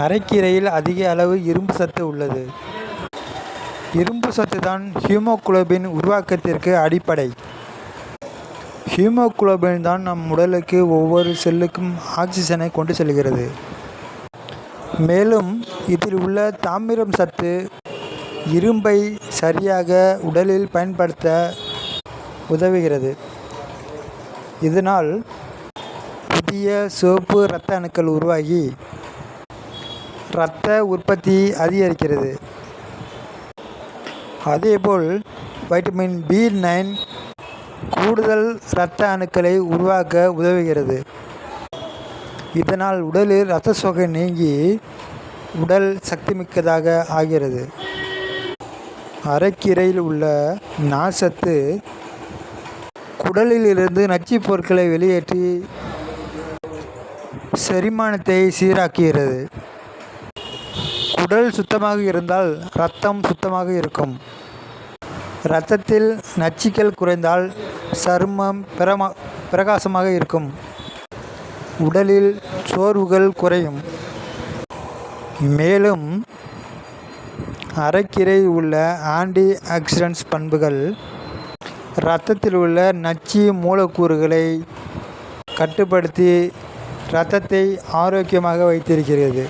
அரைக்கீரையில் அதிக அளவு இரும்பு சத்து உள்ளது. இரும்பு சத்து தான் ஹீமோகுளோபின் உருவாக்கத்திற்கு அடிப்படை. ஹீமோகுளோபின் தான் நம் உடலுக்கு ஒவ்வொரு செல்லுக்கும் ஆக்சிஜனை கொண்டு செல்கிறது. மேலும் இதில் உள்ள தாமிரம் சத்து இரும்பை சரியாக உடலில் பயன்படுத்த உதவுகிறது. இதனால் புதிய சிவப்பு இரத்த அணுக்கள் உருவாகி இரத்த உற்பத்தி அதிகரிக்கிறது. அதேபோல் வைட்டமின் பி நைன் கூடுதல் இரத்த அணுக்களை உருவாக்க உதவுகிறது. இதனால் உடலில் இரத்த சோகை நீங்கி உடல் சக்திமிக்கதாக ஆகிறது. அரைக்கீரையில் உள்ள நார்ச்சத்து குடலிலிருந்து நச்சுப் பொருட்களை வெளியேற்றி செரிமானத்தை சீராக்குகிறது. உடல் சுத்தமாக இருந்தால் ரத்தம் சுத்தமாக இருக்கும். இரத்தத்தில் நச்சுக்கள் குறைந்தால் சருமம் பிரமா பிரகாசமாக இருக்கும். உடலில் சோர்வுகள் குறையும். மேலும் அரைக்கீரை உள்ள ஆன்டி ஆக்சிடென்ட்ஸ் பண்புகள் இரத்தத்தில் உள்ள நச்சு மூலக்கூறுகளை கட்டுப்படுத்தி இரத்தத்தை ஆரோக்கியமாக வைத்திருக்கிறது.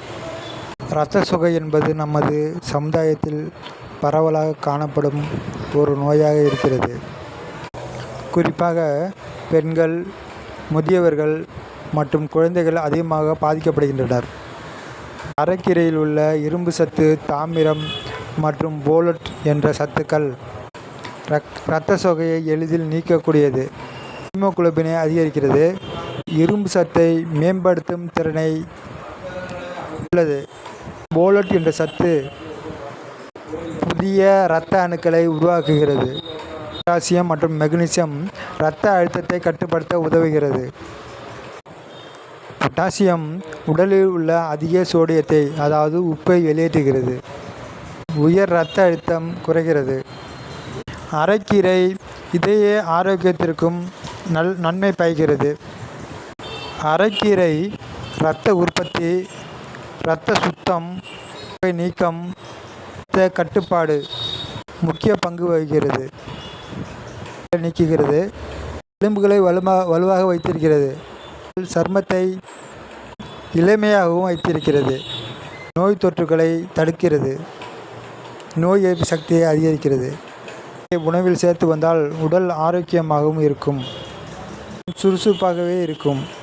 இரத்த சுகை என்பது நமது சமுதாயத்தில் பரவலாக காணப்படும் ஒரு நோயாக இருக்கிறது. குறிப்பாக பெண்கள் முதியவர்கள் மற்றும் குழந்தைகள் அதிகமாக பாதிக்கப்படுகின்றனர். அரைக்கீரையில் உள்ள இரும்பு சத்து தாமிரம் மற்றும் போலட் என்ற சத்துக்கள் இரத்த சோகையை எளிதில் நீக்கக்கூடியது. ஹீமோகுளோபினை அதிகரிக்கிறது. இரும்பு சத்தை மேம்படுத்தும் திறனை உள்ளது. போலட் என்ற சத்து புதிய இரத்த அணுக்களை உருவாக்குகிறது. பொட்டாசியம் மற்றும் மெக்னீசியம் இரத்த அழுத்தத்தை கட்டுப்படுத்த உதவுகிறது. பொட்டாசியம் உடலில் உள்ள அதிக சோடியத்தை அதாவது உப்பை வெளியேற்றுகிறது. உயர் இரத்த அழுத்தம் குறைகிறது. அரைக்கீரை இதய ஆரோக்கியத்திற்கும் நல் நன்மை பயக்கிறது. அரைக்கீரை இரத்த உற்பத்தி இரத்த சுத்தம் நீக்கம் கட்டுப்பாடு முக்கிய பங்கு வகிக்கிறது. நீக்குகிறது. எலும்புகளை வலுமா வலுவாக வைத்திருக்கிறது. சர்மத்தை இளமையாகவும் வைத்திருக்கிறது. நோய் தொற்றுகளை தடுக்கிறது. நோய் எதிர்ப்பு சக்தியை அதிகரிக்கிறது. உணவில் சேர்த்து வந்தால் உடல் ஆரோக்கியமாகவும் இருக்கும். சுறுசுறுப்பாகவே இருக்கும்.